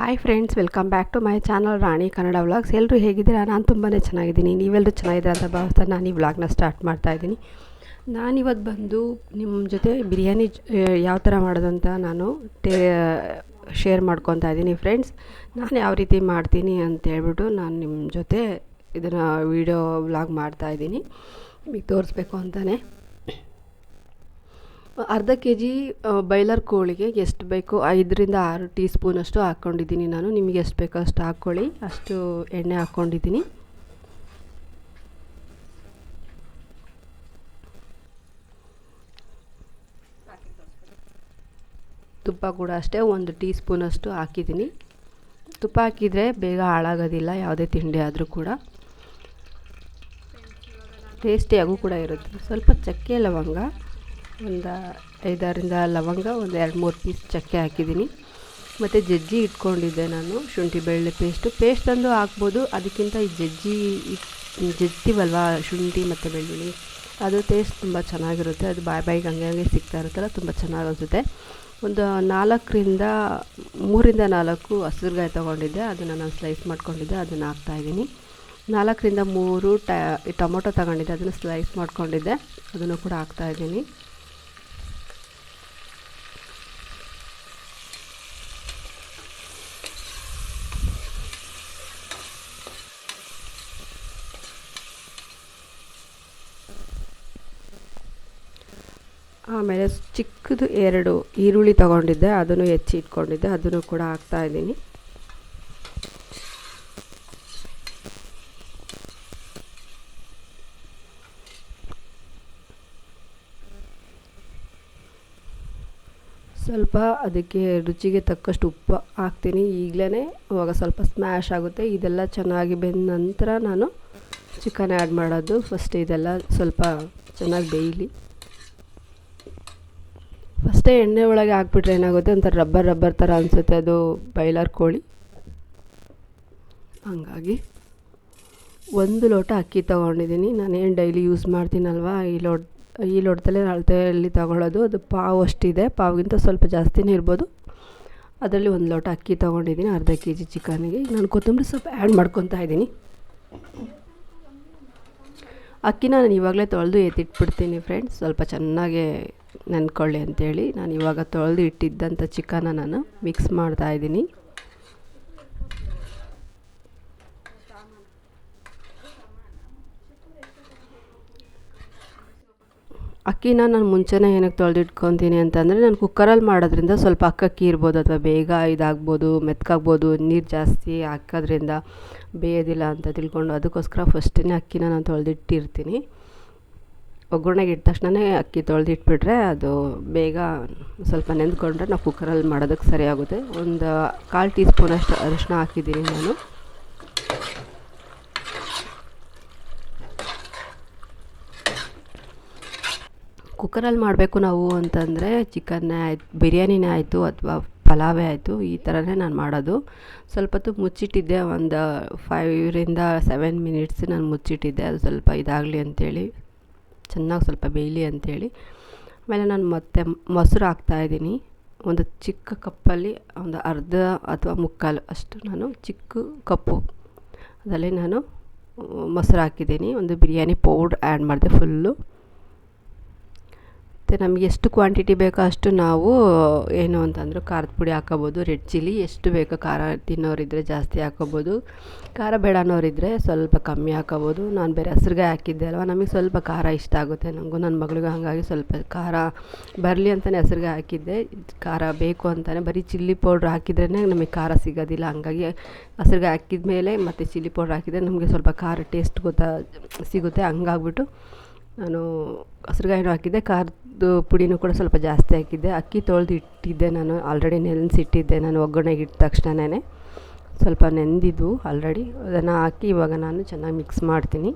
Hi friends welcome back to my channel Rani Kannada vlogs ಎಲ್ಲರೂ ಹೇಗಿದ್ದೀರಾ? ನಾನು ತುಂಬಾ ಚೆನ್ನಾಗಿದ್ದೀನಿ. ನೀವೆಲ್ಲರೂ ಚೆನ್ನಾಗಿದ್ದೀರಾ ಅಂತ ಭಾವಿಸ್ತಾ ನಾನು ಈ ವ್ಲಾಗ್ನ ಸ್ಟಾರ್ಟ್ ಮಾಡ್ತಾ ಇದ್ದೀನಿ. ನಾನಿವತ್ತು ಬಂದು ನಿಮ್ಮ ಜೊತೆ ಬಿರಿಯಾನಿ ಯಾವ ಥರ ಮಾಡೋದಂತ ನಾನು ಟೇ ಶೇರ್ ಮಾಡ್ಕೊತಾ ಇದ್ದೀನಿ ಫ್ರೆಂಡ್ಸ್ ನಾನು ಯಾವ ರೀತಿ ಮಾಡ್ತೀನಿ ಅಂತ ಹೇಳ್ಬಿಟ್ಟು ನಾನು ನಿಮ್ಮ ಜೊತೆ ಇದನ್ನು ವೀಡಿಯೋ ವ್ಲಾಗ್ ಮಾಡ್ತಾಯಿದ್ದೀನಿ ನಿಮಗೆ ತೋರಿಸ್ಬೇಕು ಅಂತಲೇ ಅರ್ಧ ಕೆ ಜಿ ಬೈಲರ್ ಕೋಳಿಗೆ ಎಷ್ಟು ಬೇಕು ಐದರಿಂದ ಆರು ಟೀ ಸ್ಪೂನಷ್ಟು ಹಾಕ್ಕೊಂಡಿದ್ದೀನಿ ನಾನು. ನಿಮಗೆ ಎಷ್ಟು ಬೇಕೋ ಅಷ್ಟು ಹಾಕ್ಕೊಳ್ಳಿ. ಅಷ್ಟು ಎಣ್ಣೆ ಹಾಕ್ಕೊಂಡಿದ್ದೀನಿ. ತುಪ್ಪ ಕೂಡ ಅಷ್ಟೇ, ಒಂದು ಟೀ ಸ್ಪೂನಷ್ಟು ಹಾಕಿದ್ದೀನಿ. ತುಪ್ಪ ಹಾಕಿದರೆ ಬೇಗ ಹಾಳಾಗೋದಿಲ್ಲ, ಯಾವುದೇ ತಿಂಡಿ ಆದರೂ ಕೂಡ. ಟೇಸ್ಟಿಯಾಗೂ ಕೂಡ ಇರುತ್ತೆ. ಸ್ವಲ್ಪ ಚಕ್ಕೆ ಲವಂಗ. ಒಂದು ಐದಾರಿಂದ ಲವಂಗ, ಒಂದು ಎರಡು ಮೂರು ಪೀಸ್ ಚಕ್ಕೆ ಹಾಕಿದ್ದೀನಿ. ಮತ್ತು ಜಜ್ಜಿ ಇಟ್ಕೊಂಡಿದ್ದೆ ನಾನು, ಶುಂಠಿ ಬೆಳ್ಳುಳ್ಳಿ ಪೇಸ್ಟು ಪೇಸ್ಟ್ ತಂದು ಹಾಕ್ಬೋದು, ಅದಕ್ಕಿಂತ ಈ ಜಜ್ಜಿ ಜಜ್ತೀವಲ್ವ ಶುಂಠಿ ಮತ್ತು ಬೆಳ್ಳುಳ್ಳಿ? ಅದು ಟೇಸ್ಟ್ ತುಂಬ ಚೆನ್ನಾಗಿರುತ್ತೆ, ಅದು ಬಾಯಿ ಬಾಯಿಗೆ ಹಂಗೆ ಹಂಗೆ ಸಿಗ್ತಾ ಇರುತ್ತಲ್ಲ, ತುಂಬ ಚೆನ್ನಾಗಿ ಅನಿಸುತ್ತೆ. ಒಂದು ನಾಲ್ಕರಿಂದ, ಮೂರಿಂದ ನಾಲ್ಕು ಹಸಿರುಗಾಯಿ ತೊಗೊಂಡಿದ್ದೆ, ಅದನ್ನು ನಾನು ಸ್ಲೈಸ್ ಮಾಡ್ಕೊಂಡಿದ್ದೆ, ಅದನ್ನು ಹಾಕ್ತಾಯಿದ್ದೀನಿ ನಾಲ್ಕರಿಂದ ಮೂರು ಟ, ಟೊಮೊಟೊ ತಗೊಂಡಿದ್ದೆ, ಅದನ್ನು ಸ್ಲೈಸ್ ಮಾಡ್ಕೊಂಡಿದ್ದೆ, ಅದನ್ನು ಕೂಡ ಹಾಕ್ತಾಯಿದ್ದೀನಿ ಆಮೇಲೆ ಚಿಕ್ಕದು ಎರಡು ಈರುಳ್ಳಿ ತಗೊಂಡಿದ್ದೆ, ಅದನ್ನು ಹೆಚ್ಚಿ ಇಟ್ಕೊಂಡಿದ್ದೆ, ಅದನ್ನು ಕೂಡ ಹಾಕ್ತಾಯಿದ್ದೀನಿ ಸ್ವಲ್ಪ ಅದಕ್ಕೆ ರುಚಿಗೆ ತಕ್ಕಷ್ಟು ಉಪ್ಪು ಹಾಕ್ತೀನಿ. ಈಗಲೇ ಅವಾಗ ಸ್ವಲ್ಪ ಸ್ಮ್ಯಾಶ್ ಆಗುತ್ತೆ. ಇದೆಲ್ಲ ಚೆನ್ನಾಗಿ ಬೆಂದ ನಂತರ ನಾನು ಚಿಕನ್ ಆ್ಯಡ್ ಮಾಡೋದು. ಫಸ್ಟ್ ಇದೆಲ್ಲ ಸ್ವಲ್ಪ ಚೆನ್ನಾಗಿ ಬೇಯಲಿ. ಫಸ್ಟೇ ಎಣ್ಣೆ ಒಳಗೆ ಹಾಕ್ಬಿಟ್ರೆ ಏನಾಗುತ್ತೆ? ಒಂಥರ ರಬ್ಬರ್ ರಬ್ಬರ್ ಥರ ಅನಿಸುತ್ತೆ ಅದು ಬೈಲರ್ ಕೋಳಿ. ಹಂಗಾಗಿ ಒಂದು ಲೋಟ ಅಕ್ಕಿ ತೊಗೊಂಡಿದ್ದೀನಿ. ನಾನೇನು ಡೈಲಿ ಯೂಸ್ ಮಾಡ್ತೀನಲ್ವಾ? ಈ ಲೋಟ ಈ ಲೋಟದಲ್ಲೇ ಅಳತೆಯಲ್ಲಿ ತಗೊಳ್ಳೋದು. ಅದು ಪಾವು ಅಷ್ಟಿದೆ. ಪಾವ್ಗಿಂತ ಸ್ವಲ್ಪ ಜಾಸ್ತಿನೇ ಇರ್ಬೋದು. ಅದರಲ್ಲಿ ಒಂದು ಲೋಟ ಅಕ್ಕಿ ತೊಗೊಂಡಿದ್ದೀನಿ. ಅರ್ಧ ಕೆ ಜಿ ಚಿಕನ್ಗೆ. ನಾನು ಕೊತ್ತಂಬರಿ ಸ್ವಲ್ಪ ಆ್ಯಡ್ ಮಾಡ್ಕೊತಾ ಇದ್ದೀನಿ. ಅಕ್ಕಿನ ನಾನು ಇವಾಗಲೇ ತೊಳೆದು ಎತ್ತಿಟ್ಬಿಡ್ತೀನಿ ಫ್ರೆಂಡ್ಸ್. ಸ್ವಲ್ಪ ಚೆನ್ನಾಗೆ ನೆನ್ಕೊಳ್ಳಿ ಅಂಥೇಳಿ ನಾನು ಇವಾಗ ತೊಳೆದು ಇಟ್ಟಿದ್ದಂಥ ಚಿಕನ್ನ ನಾನು ಮಿಕ್ಸ್ ಮಾಡ್ತಾಯಿದ್ದೀನಿ ಅಕ್ಕಿನ ನಾನು ಮುಂಚೆನೇ ಏನಕ್ಕೆ ತೊಳೆದಿಟ್ಕೊತೀನಿ ಅಂತಂದರೆ ನಾನು ಕುಕ್ಕರಲ್ಲಿ ಮಾಡೋದ್ರಿಂದ ಸ್ವಲ್ಪ ಅಕ್ಕಕ್ಕಿ ಇರ್ಬೋದು ಅಥವಾ ಬೇಗ ಇದಾಗ್ಬೋದು, ಮೆತ್ಕಾಗ್ಬೋದು, ನೀರು ಜಾಸ್ತಿ ಹಾಕೋದ್ರಿಂದ ಬೇಯೋದಿಲ್ಲ ಅಂತ ತಿಳ್ಕೊಂಡು ಅದಕ್ಕೋಸ್ಕರ ಫಸ್ಟಿನೇ ಅಕ್ಕಿನ ನಾನು ತೊಳೆದಿಟ್ಟಿರ್ತೀನಿ. ಒಗ್ಗರಣೆಗೆ ಇಟ್ಟ ತಕ್ಷಣವೇ ಅಕ್ಕಿ ತೊಳೆದಿಟ್ಬಿಟ್ರೆ ಅದು ಬೇಗ ಸ್ವಲ್ಪ ನೆನೆದುಕೊಂಡ್ರೆ ನಾವು ಕುಕ್ಕರಲ್ಲಿ ಮಾಡೋದಕ್ಕೆ ಸರಿಯಾಗುತ್ತೆ ಒಂದು ಕಾಲು ಟೀ ಸ್ಪೂನಷ್ಟು ಅರಿಶಿನ ಹಾಕಿದ್ದೀನಿ ನಾನು. ಕುಕ್ಕರಲ್ಲಿ ಮಾಡಬೇಕು ನಾವು ಅಂತಂದರೆ ಚಿಕನ್ನೇ ಆಯ್ತು, ಬಿರಿಯಾನಿನೇ ಆಯಿತು ಅಥವಾ ಪಲಾವೇ ಆಯಿತು, ಈ ಥರನೇ ನಾನು ಮಾಡೋದು. ಸ್ವಲ್ಪ ಹೊತ್ತು ಮುಚ್ಚಿಟ್ಟಿದ್ದೆ, ಒಂದು ಫೈವ್ರಿಂದ ಸೆವೆನ್ ಮಿನಿಟ್ಸ್ ನಾನು ಮುಚ್ಚಿಟ್ಟಿದ್ದೆ, ಅದು ಸ್ವಲ್ಪ ಇದಾಗಲಿ ಅಂಥೇಳಿ ಚೆನ್ನಾಗಿ ಸ್ವಲ್ಪ ಬೇಯಲಿ ಅಂಥೇಳಿ. ಆಮೇಲೆ ನಾನು ಮತ್ತೆ ಮೊಸರು ಹಾಕ್ತಾ ಹಾಕ್ತಾಯಿದ್ದೀನಿ ಒಂದು ಚಿಕ್ಕ ಕಪ್ಪಲ್ಲಿ ಒಂದು ಅರ್ಧ ಅಥವಾ ಮುಕ್ಕಾಲು ಅಷ್ಟು ನಾನು ಚಿಕ್ಕ ಕಪ್ಪು ಅದರಲ್ಲಿ ನಾನು ಮೊಸರು ಹಾಕಿದ್ದೀನಿ. ಒಂದು ಬಿರಿಯಾನಿ ಪೌಡ್ರ್ ಆ್ಯಡ್ ಮಾಡಿದೆ ಫುಲ್ಲು. ಮತ್ತು ನಮಗೆ ಎಷ್ಟು ಕ್ವಾಂಟಿಟಿ ಬೇಕೋ ಅಷ್ಟು ನಾವು, ಏನು ಅಂತಂದ್ರೆ ಖಾರದ ಪುಡಿ ಹಾಕೋಬೋದು ರೆಡ್ ಚಿಲ್ಲಿ ಎಷ್ಟು ಬೇಕೋ ಖಾರ ತಿನ್ನೋರಿದ್ದರೆ ಜಾಸ್ತಿ ಹಾಕೋಬೋದು ಖಾರ ಬೇಡ ಅನ್ನೋರಿದ್ದರೆ ಸ್ವಲ್ಪ ಕಮ್ಮಿ ಹಾಕೋಬೋದು ನಾನು ಬೇರೆ ಹಸ್ರಿಗೆ ಹಾಕಿದ್ದೆ ಅಲ್ವಾ, ನಮಗೆ ಸ್ವಲ್ಪ ಖಾರ ಇಷ್ಟ ಆಗುತ್ತೆ ನನಗೂ ನನ್ನ ಮಗಳಿಗೂ ಹಾಗಾಗಿ ಸ್ವಲ್ಪ ಖಾರ ಬರಲಿ ಅಂತಲೇ ಹಸ್ರಿಗೆ ಹಾಕಿದ್ದೆ. ಖಾರ ಬೇಕು ಅಂತಲೇ ಬರೀ ಚಿಲ್ಲಿ ಪೌಡ್ರ್ ಹಾಕಿದ್ರೇ ನಮಗೆ ಖಾರ ಸಿಗೋದಿಲ್ಲ, ಹಾಗಾಗಿ ಹಸ್ರಿಗೆ ಹಾಕಿದ ಮೇಲೆ ಮತ್ತು ಚಿಲ್ಲಿ ಪೌಡ್ರ್ ಹಾಕಿದರೆ ನಮಗೆ ಸ್ವಲ್ಪ ಖಾರ ಟೇಸ್ಟ್ ಗೊತ್ತಾ, ಸಿಗುತ್ತೆ, ಹಂಗಾಗ್ಬಿಟ್ಟು ನಾನು ಹಸ್ರುಗಾಯಿನೂ ಹಾಕಿದ್ದೆ ಖಾರದ ಪುಡಿನೂ ಕೂಡ ಸ್ವಲ್ಪ ಜಾಸ್ತಿ ಹಾಕಿದ್ದೆ. ಅಕ್ಕಿ ತೊಳೆದು ಇಟ್ಟಿದ್ದೆ ನಾನು ಆಲ್ರೆಡಿ ನೆನೆಸಿಟ್ಟಿದ್ದೆ ನಾನು ಒಗ್ಗರಣೆಗೆ ಇಟ್ಟ ತಕ್ಷಣನೇ ಸ್ವಲ್ಪ ನೆಂದಿದ್ವು ಆಲ್ರೆಡಿ ಅದನ್ನು ಹಾಕಿ ಇವಾಗ ನಾನು ಚೆನ್ನಾಗಿ ಮಿಕ್ಸ್ ಮಾಡ್ತೀನಿ.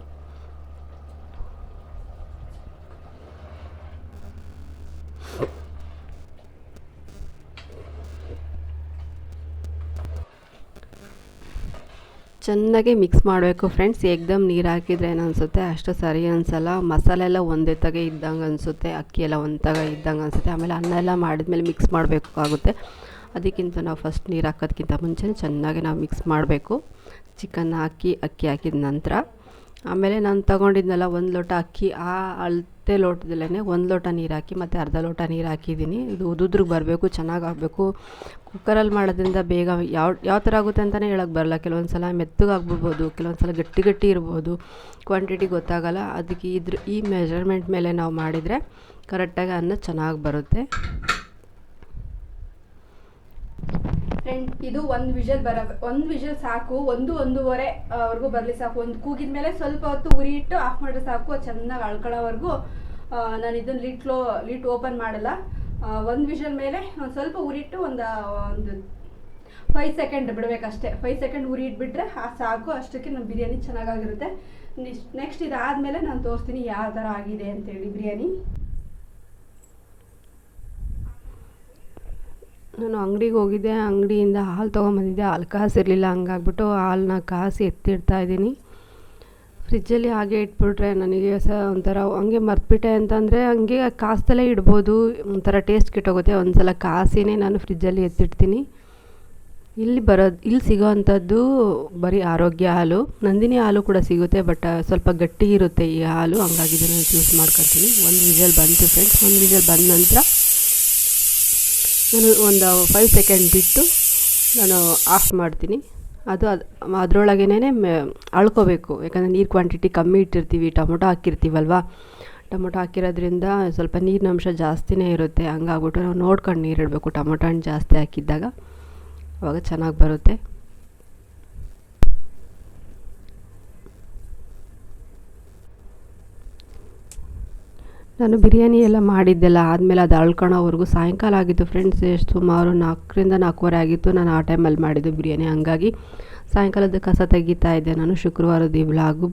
ಚೆನ್ನಾಗಿ ಮಿಕ್ಸ್ ಮಾಡಬೇಕು ಫ್ರೆಂಡ್ಸ್ ಏಕ್ದಮ್ ನೀರು ಹಾಕಿದ್ರೆ ಏನು ಅನಿಸುತ್ತೆ ಅಷ್ಟು ಸರಿ ಅನಿಸಲ್ಲ. ಮಸಾಲೆ ಎಲ್ಲ ಒಂದೇ ತಗೆ ಇದ್ದಂಗೆ ಅನಿಸುತ್ತೆ. ಅಕ್ಕಿ ಎಲ್ಲ ಒಂದು ತಗ ಇದ್ದಂಗೆ ಅನಿಸುತ್ತೆ. ಆಮೇಲೆ ಅನ್ನ ಎಲ್ಲ ಮಾಡಿದ್ಮೇಲೆ ಮಿಕ್ಸ್ ಮಾಡಬೇಕಾಗುತ್ತೆ. ಅದಕ್ಕಿಂತ ನಾವು ಫಸ್ಟ್ ನೀರು ಹಾಕೋದ್ಕಿಂತ ಮುಂಚೆ ಚೆನ್ನಾಗಿ ನಾವು ಮಿಕ್ಸ್ ಮಾಡಬೇಕು. ಚಿಕನ್ ಹಾಕಿ ಅಕ್ಕಿ ಹಾಕಿದ ನಂತರ. ಆಮೇಲೆ ನಾನು ತಗೊಂಡಿದ್ನಲ್ಲ ಒಂದು ಲೋಟ ಅಕ್ಕಿ, ಆ ಅಳತೆ ಲೋಟದಲ್ಲೇ ಒಂದು ಲೋಟ ನೀರು ಹಾಕಿ ಮತ್ತು ಅರ್ಧ ಲೋಟ ನೀರು ಹಾಕಿದ್ದೀನಿ ಇದು ಉದುದ್ರಿಗೆ ಬರಬೇಕು ಚೆನ್ನಾಗಿ ಆಗಬೇಕು ಕುಕ್ಕರಲ್ಲಿ ಮಾಡೋದ್ರಿಂದ ಬೇಗ ಯಾವ ಯಾವ ಥರ ಆಗುತ್ತೆ ಅಂತಲೇ ಹೇಳೋಕ್ಕೆ ಬರಲ್ಲ. ಕೆಲವೊಂದು ಸಲ ಮೆತ್ತಗಾಗ್ಬಿಡ್ಬೋದು ಕೆಲವೊಂದು ಸಲ ಗಟ್ಟಿ ಗಟ್ಟಿ ಇರ್ಬೋದು. ಕ್ವಾಂಟಿಟಿ ಗೊತ್ತಾಗಲ್ಲ. ಅದಕ್ಕೆ ಇದ್ರ, ಈ ಮೆಜರ್ಮೆಂಟ್ ಮೇಲೆ ನಾವು ಮಾಡಿದರೆ ಕರೆಕ್ಟಾಗಿ ಅನ್ನ ಚೆನ್ನಾಗಿ ಬರುತ್ತೆ. ಫ್ರೆಂಡ್ ಇದು ಒಂದು ವಿಷಲ್ ಬರ, ಒಂದು ವಿಷಲ್ ಸಾಕು, ಒಂದು ಒಂದೂವರೆ ವರೆಗೂ ಬರಲಿ ಸಾಕು. ಒಂದು ಕೂಗಿದ ಮೇಲೆ ಸ್ವಲ್ಪ ಹೊತ್ತು ಉರಿ ಇಟ್ಟು ಆಫ್ ಮಾಡಿದ್ರೆ ಸಾಕು, ಅದು ಚೆನ್ನಾಗಿ ಅಳ್ಕೊಳ್ಳೋವರೆಗೂ. ನಾನು ಇದನ್ನು ಲಿಟ್ ಕ್ಲೋ ಲಿಟ್ ಓಪನ್ ಮಾಡಲ್ಲ. ಒಂದು ವಿಷಲ್ ಮೇಲೆ ಒಂದು ಸ್ವಲ್ಪ ಉರಿಟ್ಟು ಒಂದು ಒಂದು ಫೈವ್ ಸೆಕೆಂಡ್ ಬಿಡಬೇಕಷ್ಟೇ. ಫೈವ್ ಸೆಕೆಂಡ್ ಉರಿ ಇಟ್ಬಿಟ್ರೆ ಆ, ಸಾಕು. ಅಷ್ಟಕ್ಕೆ ನಮ್ಮ ಬಿರಿಯಾನಿ ಚೆನ್ನಾಗಾಗಿರುತ್ತೆ. ನೆಕ್ಸ್ಟ್ ಇದಾದಮೇಲೆ ನಾನು ತೋರಿಸ್ತೀನಿ ಯಾವ ಥರ ಆಗಿದೆ ಅಂತೇಳಿ ಬಿರಿಯಾನಿ. ನಾನು ಅಂಗಡಿಗೆ ಹೋಗಿದ್ದೆ, ಅಂಗಡಿಯಿಂದ ಹಾಲು ತೊಗೊಂಬಂದಿದ್ದೆ. ಹಾಲು ಕಾಸಿರಲಿಲ್ಲ, ಹಂಗಾಗ್ಬಿಟ್ಟು ಹಾಲನ್ನ ಕಾಸಿ ಎತ್ತಿಡ್ತಾ ಇದ್ದೀನಿ. ಫ್ರಿಜ್ಜಲ್ಲಿ ಹಾಗೆ ಇಟ್ಬಿಟ್ರೆ ನನಗೆ ಸಹ ಒಂಥರ ಹಂಗೆ ಮರ್ತ್ಬಿಟ್ಟೆ ಅಂತಂದರೆ ಹಂಗೆ ಕಾಸ್ತಲೇ ಇಡ್ಬೋದು. ಒಂಥರ ಟೇಸ್ಟ್ ಕೆಟ್ಟೋಗುತ್ತೆ. ಒಂದು ಸಲ ಕಾಸಿನೇ ನಾನು ಫ್ರಿಜ್ಜಲ್ಲಿ ಎತ್ತಿಡ್ತೀನಿ. ಇಲ್ಲಿ ಬರೋದು, ಇಲ್ಲಿ ಸಿಗೋ ಅಂಥದ್ದು ಬರೀ ಆರೋಗ್ಯ ಹಾಲು. ನಂದಿನಿ ಹಾಲು ಕೂಡ ಸಿಗುತ್ತೆ, ಬಟ್ ಸ್ವಲ್ಪ ಗಟ್ಟಿ ಇರುತ್ತೆ ಈ ಹಾಲು. ಹಂಗಾಗಿ ಇದನ್ನು ಯೂಸ್ ಮಾಡ್ಕೊತೀನಿ. ಒಂದು ವಿಷಲ್ ಬಂತು ಫ್ರೆಂಡ್ಸ್ ಒಂದು ವಿಷಲ್ ಬಂದ ನಂತರ ನಾನು ಒಂದು ಫೈವ್ ಸೆಕೆಂಡ್ ಬಿಟ್ಟು ನಾನು ಆಫ್ ಮಾಡ್ತೀನಿ. ಅದು ಅದು ಅದರೊಳಗೇನೆ ಅಳ್ಕೋಬೇಕು. ಯಾಕಂದರೆ ನೀರು ಕ್ವಾಂಟಿಟಿ ಕಮ್ಮಿ ಇಟ್ಟಿರ್ತೀವಿ, ಟೊಮೊಟೊ ಹಾಕಿರ್ತೀವಲ್ವ? ಟೊಮೊಟೊ ಹಾಕಿರೋದ್ರಿಂದ ಸ್ವಲ್ಪ ನೀರಿನ ಅಂಶ ಜಾಸ್ತಿನೇ ಇರುತ್ತೆ. ಹಂಗಾಗ್ಬಿಟ್ಟು ನಾವು ನೋಡ್ಕೊಂಡು ನೀರು ಇಡಬೇಕು ಟೊಮೊಟೊ ಹಣ್ಣು ಜಾಸ್ತಿ ಹಾಕಿದ್ದಾಗ ಅವಾಗ ಚೆನ್ನಾಗಿ ಬರುತ್ತೆ. ನಾನು ಬಿರಿಯಾನಿ ಎಲ್ಲ ಮಾಡಿದ್ದೆಲ್ಲ ಆದಮೇಲೆ ಅದು ಅಳ್ಕೊಳೋವರೆಗೂ ಸಾಯಂಕಾಲ ಆಗಿತ್ತು ಫ್ರೆಂಡ್ಸ್ ಎಷ್ಟು ಸುಮಾರು ನಾಲ್ಕರಿಂದ ನಾಲ್ಕೂವರೆ ಆಗಿತ್ತು. ನಾನು ಆ ಟೈಮಲ್ಲಿ ಮಾಡಿದ್ದು ಬಿರಿಯಾನಿ. ಹಂಗಾಗಿ ಸಾಯಂಕಾಲದ ಕಸ ತೆಗಿತಾ ಇದ್ದೆ ನಾನು ಶುಕ್ರವಾರದ ಈ ವ್ಲಾಗು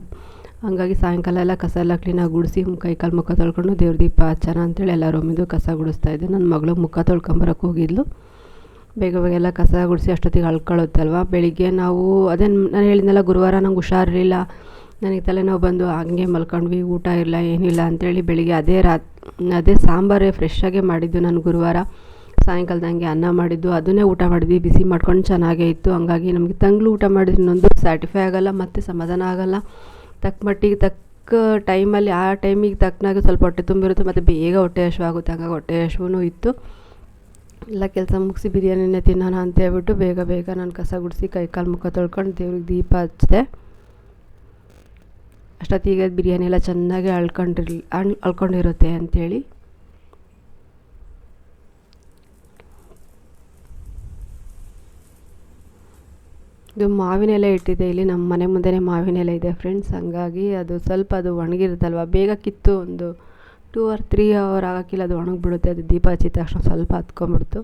ಹಂಗಾಗಿ ಸಾಯಂಕಾಲ ಎಲ್ಲ ಕಸ ಎಲ್ಲ ಕ್ಲೀನಾಗಿ ಗುಡಿಸಿ ಕೈ ಕಾಲು ಮುಖ ತೊಳ್ಕೊಂಡು ದೇವ್ರ ದೀಪ ಹಚ್ಚೋಣ ಅಂತೇಳಿ ಎಲ್ಲ ರೂಮಿಂದು ಕಸ ಗುಡಿಸ್ತಾ ಇದ್ದೆ. ನನ್ನ ಮಗಳು ಮುಖ ತೊಳ್ಕೊಂಬರಕ್ಕೆ ಹೋಗಿದ್ಲು. ಬೇಗ ಬೇಗ ಎಲ್ಲ ಕಸ ಗುಡಿಸಿ ಅಷ್ಟೊತ್ತಿಗೆ ಅಳ್ಕೊಳ್ಳುತ್ತಲ್ವ ಬೆಳಿಗ್ಗೆ ನಾವು ಅದೇ ನಾನು ಹೇಳಿದ್ನಲ್ಲ ಗುರುವಾರ ನಂಗೆ ಹುಷಾರಿರಲಿಲ್ಲ ನನಗೆ ತಲೆನೋವು ಬಂದು ಹಂಗೆ ಮಲ್ಕೊಂಡ್ವಿ, ಊಟ ಇಲ್ಲ, ಏನಿಲ್ಲ ಅಂಥೇಳಿ ಬೆಳಿಗ್ಗೆ ಅದೇ ರಾತ್, ಅದೇ ಸಾಂಬಾರೇ ಫ್ರೆಶ್ಶಾಗೇ ಮಾಡಿದ್ದು ನಾನು ಗುರುವಾರ. ಸಾಯಂಕಾಲದಂಗೆ ಅನ್ನ ಮಾಡಿದ್ದು, ಅದನ್ನೇ ಊಟ ಮಾಡಿದ್ವಿ, ಬಿಸಿ ಮಾಡ್ಕೊಂಡು ಚೆನ್ನಾಗೇ ಇತ್ತು. ಹಂಗಾಗಿ ನಮಗೆ ತಂಗ್ಳು ಊಟ ಮಾಡಿದ್ರೆ ಇನ್ನೊಂದು ಸ್ಯಾಟಿಫೈ ಆಗೋಲ್ಲ, ಮತ್ತು ಸಮಾಧಾನ ಆಗೋಲ್ಲ. ತಕ್ಕ ಮಟ್ಟಿಗೆ ತಕ್ಕ ಟೈಮಲ್ಲಿ ಆ ಟೈಮಿಗೆ ತಕ್ಕನಾಗ ಸ್ವಲ್ಪ ಹೊಟ್ಟೆ ತುಂಬಿರುತ್ತೆ, ಮತ್ತು ಬೇಗ ಹೊಟ್ಟೆ ಹಶು ಆಗುತ್ತೆ. ಹಂಗಾಗಿ ಹೊಟ್ಟೆ ಹಶುವೂ ಇತ್ತು. ಎಲ್ಲ ಕೆಲಸ ಮುಗಿಸಿ ಬಿರಿಯಾನಿನೇ ತಿನ್ನೋಣ ಅಂತ ಹೇಳ್ಬಿಟ್ಟು ಬೇಗ ಬೇಗ ನಾನು ಕಸ ಗುಡಿಸಿ ಕೈ ಕಾಲು ಮುಖ ತೊಳ್ಕೊಂಡು ದೇವ್ರಿಗೆ ದೀಪ ಹಚ್ಚಿದೆ. ಅಷ್ಟೊತ್ತಿಗೆ ಬಿರಿಯಾನಿ ಎಲ್ಲ ಚೆನ್ನಾಗಿ ಅಳ್ಕೊಂಡಿರ್ಲಿ ಅಳ್ ಅಳ್ಕೊಂಡಿರುತ್ತೆ ಅಂಥೇಳಿ ಇದು ಮಾವಿನ ಎಲೆ ಇಟ್ಟಿದೆ ಇಲ್ಲಿ, ನಮ್ಮ ಮನೆ ಮುಂದೆ ಮಾವಿನ ಎಲೆ ಇದೆ ಫ್ರೆಂಡ್ಸ್ ಹಂಗಾಗಿ ಅದು ಸ್ವಲ್ಪ ಅದು ಒಣಗಿರುತ್ತಲ್ವ? ಬೇಗ ಕಿತ್ತು ಒಂದು ಟೂ ಆರ್ ತ್ರೀ ಅವರ್ ಆಗೋಕ್ಕಿಲ್ಲ ಅದು ಒಣಗಿಬಿಡುತ್ತೆ. ಅದು ದೀಪ ಹಚ್ಚಿದ ತಕ್ಷಣ ಸ್ವಲ್ಪ ಹತ್ಕೊಂಬಿಡ್ತು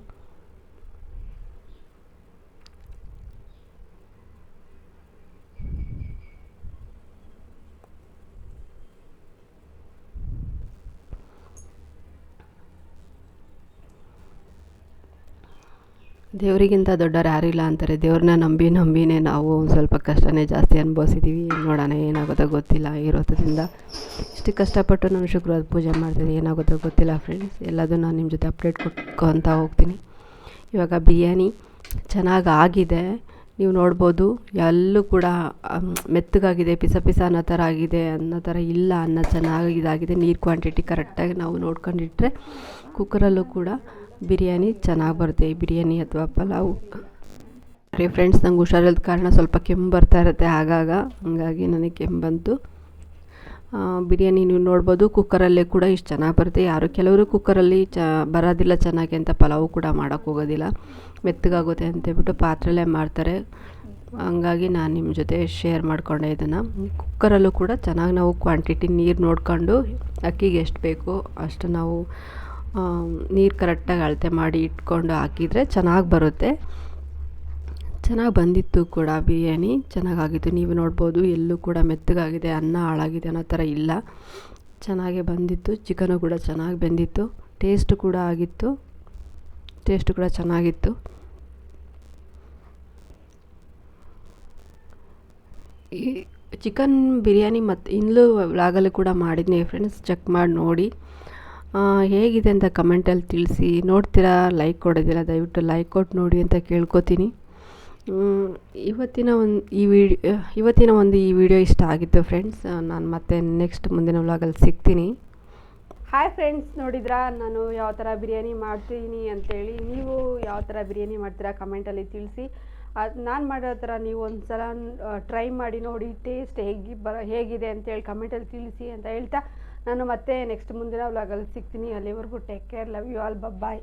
ದೇವರಿಗಿಂತ ದೊಡ್ಡವ್ರು ಯಾರೂ ಇಲ್ಲ ಅಂತಾರೆ. ದೇವ್ರನ್ನ ನಂಬಿ ನಂಬಿನೇ ನಾವು ಒಂದು ಸ್ವಲ್ಪ ಕಷ್ಟನೇ ಜಾಸ್ತಿ ಅನುಭವಿಸಿದ್ದೀವಿ ನೋಡೋಣ, ಏನಾಗುತ್ತೋ ಗೊತ್ತಿಲ್ಲ ಇರೋದ್ರಿಂದ ಇಷ್ಟು ಕಷ್ಟಪಟ್ಟು ನಾನು ಶುಕ್ರವಾರ ಪೂಜೆ ಮಾಡ್ತೀನಿ ಏನಾಗುತ್ತೋ ಗೊತ್ತಿಲ್ಲ ಫ್ರೆಂಡ್ಸ್ ಎಲ್ಲದೂ ನಾನು ನಿಮ್ಮ ಜೊತೆ ಅಪ್ಡೇಟ್ ಕೊಟ್ಕೊತ ಹೋಗ್ತೀನಿ. ಇವಾಗ ಬಿರಿಯಾನಿ ಚೆನ್ನಾಗಿ ಆಗಿದೆ. ನೀವು ನೋಡ್ಬೋದು, ಎಲ್ಲೂ ಕೂಡ ಮೆತ್ತಗಾಗಿದೆ, ಪಿಸ ಪಿಸ ಅನ್ನೋ ಥರ ಆಗಿದೆ, ಅನ್ನೋ ಥರ ಇಲ್ಲ, ಅನ್ನ ಚೆನ್ನಾಗಿ ಇದಾಗಿದೆ. ನೀರು ಕ್ವಾಂಟಿಟಿ ಕರೆಕ್ಟಾಗಿ ನಾವು ನೋಡ್ಕೊಂಡಿಟ್ರೆ ಕುಕ್ಕರಲ್ಲೂ ಕೂಡ ಬಿರಿಯಾನಿ ಚೆನ್ನಾಗಿ ಬರುತ್ತೆ, ಈ ಬಿರಿಯಾನಿ ಅಥವಾ ಪಲಾವು. ಅರೆ ಫ್ರೆಂಡ್ಸ್ ನಂಗೆ ಹುಷಾರಿಲ್ಲದ ಕಾರಣ ಸ್ವಲ್ಪ ಕೆಮ್ಮು ಬರ್ತಾ ಇರುತ್ತೆ ಆಗಾಗ. ಹಾಗಾಗಿ ನನಗೆ ಕೆಮ್ಮು ಬಂತು. ಬಿರಿಯಾನಿ ನೀವು ನೋಡ್ಬೋದು ಕುಕ್ಕರಲ್ಲೇ ಕೂಡ ಇಷ್ಟು ಚೆನ್ನಾಗಿ ಬರುತ್ತೆ. ಯಾರು ಕೆಲವರು ಕುಕ್ಕರಲ್ಲಿ ಚ, ಬರೋದಿಲ್ಲ ಚೆನ್ನಾಗಿ ಅಂತ ಪಲಾವು ಕೂಡ ಮಾಡೋಕ್ಕೆ ಹೋಗೋದಿಲ್ಲ. ಮೆತ್ತಗಾಗುತ್ತೆ ಅಂತೇಳ್ಬಿಟ್ಟು ಪಾತ್ರೆಲ್ಲೇ ಮಾಡ್ತಾರೆ. ಹಂಗಾಗಿ ನಾನು ನಿಮ್ಮ ಜೊತೆ ಶೇರ್ ಮಾಡಿಕೊಂಡೆ ಇದನ್ನು. ಕುಕ್ಕರಲ್ಲೂ ಕೂಡ ಚೆನ್ನಾಗಿ ನಾವು ಕ್ವಾಂಟಿಟಿ ನೀರು ನೋಡಿಕೊಂಡು ಅಕ್ಕಿಗೆ ಎಷ್ಟು ಬೇಕೋ ಅಷ್ಟು ನಾವು ನೀರು ಕರೆಕ್ಟಾಗಿ ಅಳತೆ ಮಾಡಿ ಇಟ್ಕೊಂಡು ಹಾಕಿದರೆ ಚೆನ್ನಾಗಿ ಬರುತ್ತೆ. ಚೆನ್ನಾಗಿ ಬಂದಿತ್ತು ಕೂಡ ಬಿರಿಯಾನಿ. ಚೆನ್ನಾಗಾಗಿತ್ತು. ನೀವು ನೋಡ್ಬೋದು ಎಲ್ಲೂ ಕೂಡ ಮೆತ್ತಗಾಗಿದೆ, ಅನ್ನ ಹಾಳಾಗಿದೆ ಅನ್ನೋ ಥರ ಇಲ್ಲ. ಚೆನ್ನಾಗೇ ಬಂದಿತ್ತು. ಚಿಕನು ಕೂಡ ಚೆನ್ನಾಗಿ ಬೆಂದಿತ್ತು. ಟೇಸ್ಟ್ ಕೂಡ ಆಗಿತ್ತು. ಟೇಸ್ಟ್ ಕೂಡ ಚೆನ್ನಾಗಿತ್ತು. ಈ ಚಿಕನ್ ಬಿರಿಯಾನಿ ಮತ್ತು ಇನ್ನೂ ವ್ಲಾಗಲ್ಲಿ ಕೂಡ ಮಾಡಿದ್ನಿ ಫ್ರೆಂಡ್ಸ್ ಚೆಕ್ ಮಾಡಿ ನೋಡಿ. ಹೇಗಿದೆ ಅಂತ ಕಮೆಂಟಲ್ಲಿ ತಿಳಿಸಿ. ನೋಡ್ತೀರಾ? ಲೈಕ್ ಕೊಡೋದಿಲ್ಲ. ದಯವಿಟ್ಟು ಲೈಕ್ ಕೊಟ್ಟು ನೋಡಿ ಅಂತ ಕೇಳ್ಕೊತೀನಿ. ಇವತ್ತಿನ ಒಂದು ಈ ವಿಡಿಯೋ ಇವತ್ತಿನ ಒಂದು ಈ ವಿಡಿಯೋ ಇಷ್ಟ ಆಗಿತ್ತು ಫ್ರೆಂಡ್ಸ್. ನಾನು ಮತ್ತೆ ನೆಕ್ಸ್ಟ್ ಮುಂದಿನ ವ್ಲಾಗಲ್ಲಿ ಸಿಗ್ತೀನಿ. ಹಾಯ್ ಫ್ರೆಂಡ್ಸ್ ನೋಡಿದ್ರಾ? ನಾನು ಯಾವ ಥರ ಬಿರಿಯಾನಿ ಮಾಡ್ತೀನಿ ಅಂತೇಳಿ ನೀವು ಯಾವ ಥರ ಬಿರಿಯಾನಿ ಮಾಡ್ತೀರಾ ಕಮೆಂಟಲ್ಲಿ ತಿಳಿಸಿ. ಅದು ನಾನು ಮಾಡೋ ಥರ ನೀವು ಒಂದು ಸಲ ಟ್ರೈ ಮಾಡಿ ನೋಡಿ ಟೇಸ್ಟ್ ಹೇಗೆ ಬರ ಹೇಗಿದೆ ಅಂತೇಳಿ ಕಮೆಂಟಲ್ಲಿ ತಿಳಿಸಿ ಅಂತ ಹೇಳ್ತಾ ನಾನು ಮತ್ತೆ ನೆಕ್ಸ್ಟ್ ಮುಂದಿನ ವ್ಲಾಗಲ್ಲಿ ಸಿಗ್ತೀನಿ. ಅಲ್ಲಿವರೆಗೂ take care love you all bye